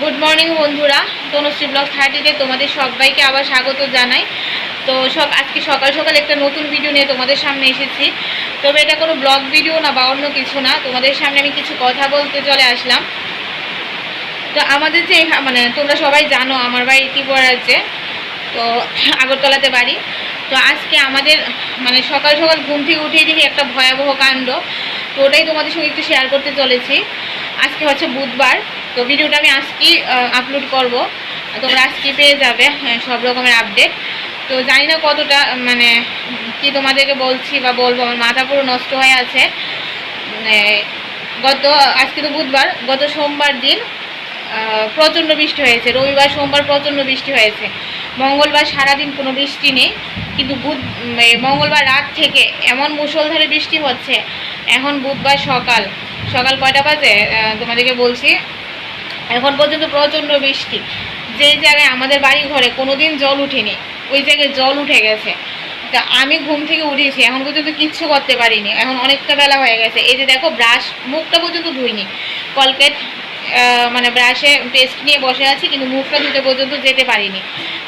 Good morning বন্ধুরা। Tanushree blog থার্টিতে তোমাদের সবাইকে আবার স্বাগত জানাই। তো সব, আজকে সকাল সকাল একটা নতুন ভিডিও নিয়ে তোমাদের সামনে এসেছি। তবে এটা কোনো ব্লগ ভিডিও না বা অন্য কিছু না। তোমাদের সামনে আমি কিছু কথা বলতে চলে আসলাম। তো আমাদের যে মানে তোমরা সবাই জানো, আমার বাড়ি ত্রিপুরা রাজ্যে। তো আগরতলাতে বাড়ি। তো আজকে আমাদের মানে সকাল সকাল ঘুম থেকে উঠেই দেখি একটা ভয়াবহ কাণ্ড। তো ওটাই তোমাদের সঙ্গে একটু শেয়ার করতে চলেছি। আজকে হচ্ছে বুধবার। তো ভিডিওটা আমি আজকেই আপলোড করব। তোমরা আজকে পেয়ে যাবে হ্যাঁ, সব রকমের আপডেট তো জানি না কতটা মানে কি তোমাদেরকে বলছি বা বলব আমার মাথা পুরো নষ্ট হয়ে আছে। মানে গত আজকে তো বুধবার গত সোমবার দিন প্রচণ্ড বৃষ্টি হয়েছে। রবিবার সোমবার প্রচণ্ড বৃষ্টি হয়েছে। মঙ্গলবার সারাদিন কোনো বৃষ্টি নেই কিন্তু বুধ মঙ্গলবার রাত থেকে এমন মুষলধারে বৃষ্টি হচ্ছে। এখন বুধবার সকাল সকাল কয়টা বাজে? তোমাদেরকে বলছি এখন পর্যন্ত প্রচণ্ড বৃষ্টি। যে জায়গায় আমাদের বাড়ি ঘরে কোনো দিন জল উঠেনি, ওই জায়গায় জল উঠে গেছে। তা আমি ঘুম থেকে উঠেছি, এখন পর্যন্ত কিচ্ছু করতে পারিনি। এখন অনেকটা বেলা হয়ে গেছে। এই যে দেখো ব্রাশ মুখটা পর্যন্ত ধুইনি। কলকেট মানে ব্রাশে পেস্ট নিয়ে বসে আছি, কিন্তু মুখটা ধুতে পর্যন্ত যেতে পারিনি।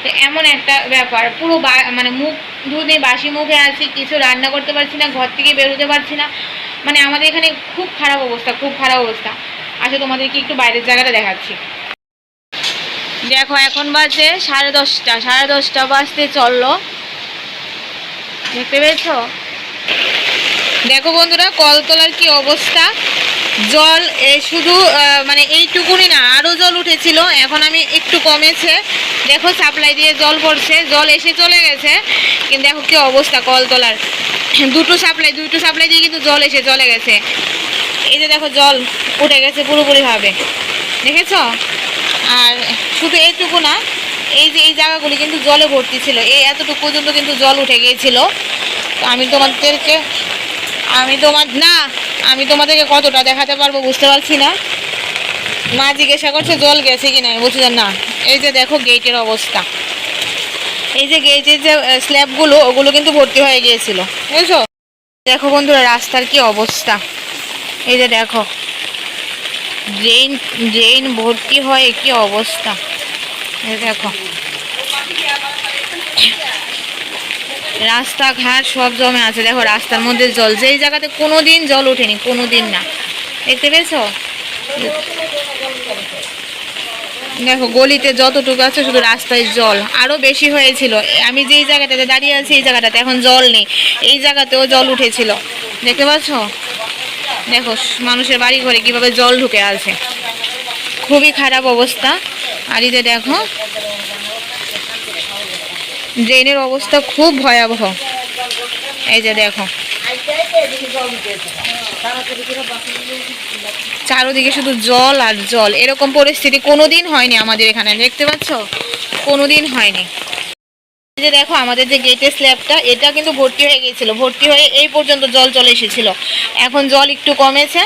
তো এমন একটা ব্যাপার। পুরো মানে মুখ ধুতে বাসি মুখে আছি, কিছু রান্না করতে পারছি না, ঘর থেকে বেরোতে পারছি না। মানে আমাদের এখানে খুব খারাপ অবস্থা, খুব খারাপ অবস্থা। আচ্ছা তোমাদেরকে একটু বাইরের জায়গাটা দেখাচ্ছি। দেখো, এখন বাজে সাড়ে দশটা সাড়ে দশটা বাজতে চলল। দেখতে পেয়েছ? দেখো বন্ধুরা, কলতলার কি অবস্থা? জল শুধু মানে এইটুকুনি না আরও জল উঠেছিল। এখন আমি একটু কমেছে। দেখো, সাপ্লাই দিয়ে জল পড়ছে। জল এসে চলে গেছে। কিন্তু দেখো কি অবস্থা কলতলার। দুটো সাপ্লাই দুটো সাপ্লাই দিয়ে কিন্তু জল এসে চলে গেছে। এই যে দেখো জল উঠে গেছে পুরোপুরিভাবে। দেখেছ? আর শুধু এইটুকু না, এই যে এই জায়গাগুলি কিন্তু জলে ভর্তি ছিল। এই এতটুকু পর্যন্ত কিন্তু জল উঠে গিয়েছিল। আমি তোমাদেরকে, আমি তোমার না, আমি তোমাদেরকে কতটা দেখাতে পারব বুঝতে পারছি না। মা জিজ্ঞাসা করছে, জল গেছে কিনা? আমি বলছি না। এই যে দেখো গেটের অবস্থা। এই যে গেটের যে স্ল্যাবগুলো ওগুলো কিন্তু ভর্তি হয়ে গিয়েছিল। বুঝছ? দেখো বন্ধুরা, রাস্তার কি অবস্থা। এই যে দেখো ড্রেন ড্রেন ভর্তি হয় কি অবস্থা। এই দেখো। রাস্তাঘাট সব জমে আছে। দেখো, রাস্তার মধ্যে জল, যেই জায়গাতে কোনো দিন জল ওঠেনি কোনো দিন না। দেখতে পেয়েছ? দেখো, গলিতে যতটুকু আছে, শুধু রাস্তায় জল। আরও বেশি হয়েছিল। আমি যেই জায়গাটাতে দাঁড়িয়ে আছি, এই জায়গাটাতে এখন জল নেই। এই জায়গাতেও জল উঠেছিল। দেখতে পাচ্ছ? দেখো, মানুষের বাড়ি ঘরে কীভাবে জল ঢুকে আছে। খুবই খারাপ অবস্থা। আর যে দেখো, ড্রেনের অবস্থা খুব ভয়াবহ। এই যে দেখো, চারোদিকে শুধু জল আর জল। এরকম পরিস্থিতি কোনোদিন হয়নি আমাদের এখানে, দেখতে পাচ্ছ? কোনোদিন হয়নি। এই যে দেখো আমাদের যে গেটের স্ল্যাবটা এটা কিন্তু ভর্তি হয়ে গিয়েছিল। ভর্তি হয়ে এই পর্যন্ত জল চলে এসেছিল। এখন জল একটু কমেছে,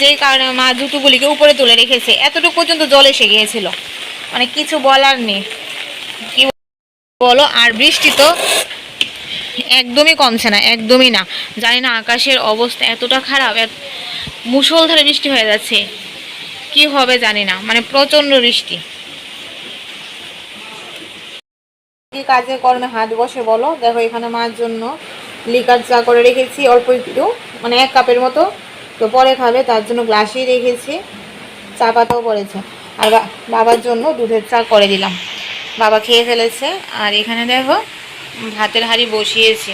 যেই কারণে মা জুতোগুলিকে উপরে তুলে রেখেছে। এতটুকু পর্যন্ত জল এসে গিয়েছিল। মানে কিছু বলার নেই। কি বলো? আর বৃষ্টি তো একদমই কমছে না, একদমই না। জানি না আকাশের অবস্থা এতটা খারাপ এত মুষলধারে বৃষ্টি হয়ে যাচ্ছে। কি হবে জানি না। মানে প্রচণ্ড বৃষ্টি কি কাজে কর্মে হাত বসে বলো। দেখো এখানে মার জন্য লিকার চা করে রেখেছি, অল্প একটু মানে এক কাপের মতো। তো পরে খাবে, তার জন্য গ্লাসেই রেখেছি। চা পাতাও পড়েছে। আর বাবার জন্য দুধের চা করে দিলাম। বাবা খেয়ে ফেলেছে। আর এখানে দেখো, ভাতের হাঁড়ি বসিয়েছি।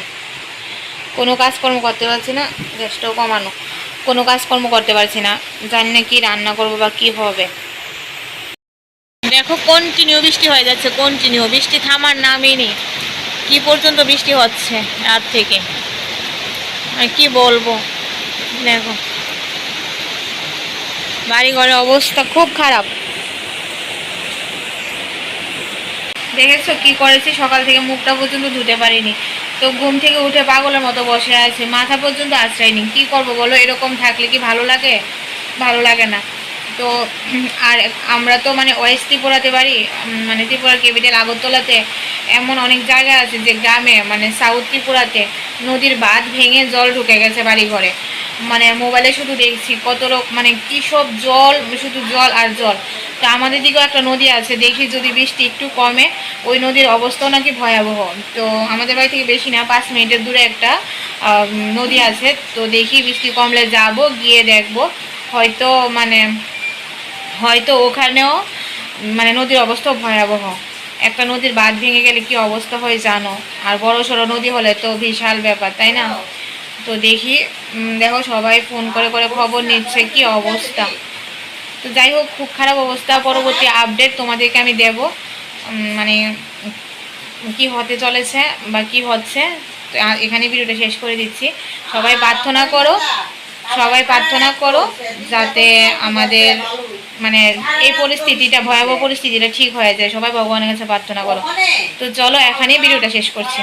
কোনো কাজকর্ম করতে পারছি না, গ্যাসটাও কমানো। কোনো কাজকর্ম করতে পারছি না। জানি না কি রান্না করব বা কি হবে। দেখো কন্টিনিউ বৃষ্টি হয়ে যাচ্ছে কন্টিনিউ বৃষ্টি থামার নামই নেই। কি পর্যন্ত বৃষ্টি হচ্ছে রাত থেকে? কি বলব? দেখো। বাড়ি ঘরের অবস্থা খুব খারাপ। দেখেছ কি করেছি? সকাল থেকে মুখটা পর্যন্ত ধুতে পারিনি। তো ঘুম থেকে উঠে পাগলের মতো বসে আছে। মাথা পর্যন্ত আশ্রয়নি কি করব বলো? এরকম থাকলে কি ভালো লাগে? ভালো লাগে না। তো আর আমরা তো মানে ওয়েস্ট ত্রিপুরাতে উম, মানে ত্রিপুরার ক্যাপিটাল আগরতলাতে এমন অনেক জায়গা আছে যে গ্রামে মানে সাউথ ত্রিপুরাতে নদীর বাঁধ ভেঙে জল ঢুকে গেছে বাড়ি ঘরে মানে মোবাইলে শুধু দেখছি কত রকম মানে কী সব জল শুধু জল আর জল। তো আমাদের দিকেও একটা নদী আছে দেখি যদি বৃষ্টি একটু কমে ওই নদীর অবস্থাও নাকি ভয়াবহ। তো আমাদের বাড়ি থেকে বেশি না পাঁচ মিনিটের দূরে একটা নদী আছে তো দেখি বৃষ্টি কমলে যাব গিয়ে দেখব। হয়তো মানে হয়তো ওখানেও মানে নদীর অবস্থাও ভয়াবহ। একটা নদীর বাঁধ ভেঙে গেলে কি অবস্থা হয় জানো? আর বড় সড়ো নদী হলে তো বিশাল ব্যাপার, তাই না? তো দেখি দেখো সবাই ফোন করে করে খবর নিচ্ছে কি অবস্থা। তো যাই হোক, খুব খারাপ অবস্থা। পরবর্তী আপডেট তোমাদেরকে আমি দেব মানে কি হতে চলেছে বা কি হচ্ছে। তো এখানে ভিডিওটা শেষ করে দিচ্ছি। সবাই প্রার্থনা করো, সবাই প্রার্থনা করো, যাতে আমাদের মানে এই পরিস্থিতিটা, ভয়াবহ পরিস্থিতিটা ঠিক হয়ে যায়। সবাই ভগবানের কাছে প্রার্থনা করো। তো চলো এখানেই ভিডিওটা শেষ করছি।